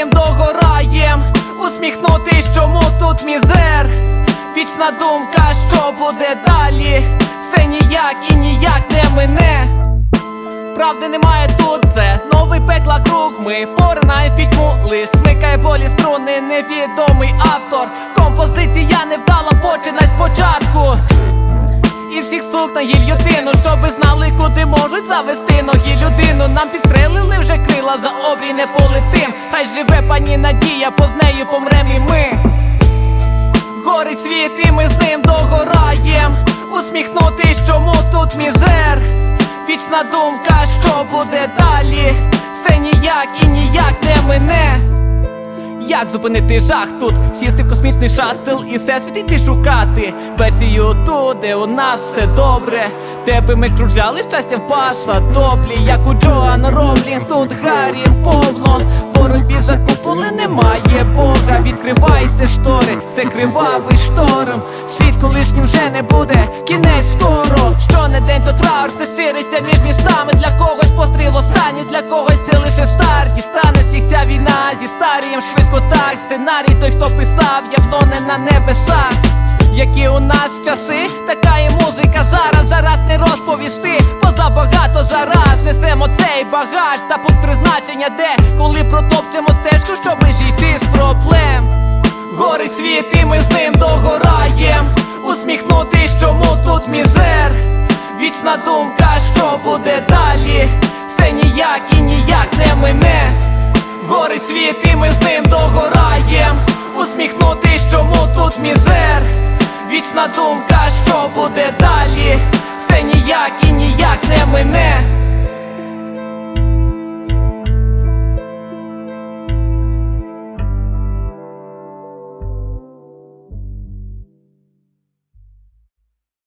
ним догораєм, усміхнутись, чому тут мізер. Вічна думка, що буде далі, все ніяк і ніяк не мине. Правди немає тут, це новий пекла круг. Ми поринаємо в пітьму, лиш смикає болі струни, невідомий автор. Композиція невдала, починай спочатку. Всіх сук на гільйотину, щоби знали, куди можуть завести ноги людину. Нам підстрелили вже крила за обрій не полетим. Хай живе пані Надія, бо з нею помрем і ми. Горить світ, і ми з ним догораєм. Усміхнутись, чому тут мізер. Вічна думка, що буде далі. Все ніяк і ніяк не мине. Як зупинити жах? Тут? Сісти в космічний шаттл і все світити шукати. Версію ту, де у нас все добре. Де би ми кружляли щастя в пасадоблі Як у Джоан Ровлінг, тут Гаррі повно. Боротьбі за куполи немає Бога. Відкривайте штори, це кривавий шторм. Світ колишнім вже не буде, кінець скоро. Що не день, то траур, все шириться між містами. Для когось постріл останній, для когось це лише старт ця війна зі старієм швидко так Сценарій той, хто писав, явно не на небесах які у нас часи, така і музика зараз, зараз не розповісти, бо забагато зараз несемо цей багаж та пункт призначення, де коли протопчемо стежку, щоби зійти з проблем. Горить світ, і ми з ним догораєм. Усміхнутись, чому тут мізер. Вічна думка, що буде далі. Той світ і ми з ним догораєм. Усміхнутись, чому тут мізер? Вічна думка, що буде далі, все ніяк і ніяк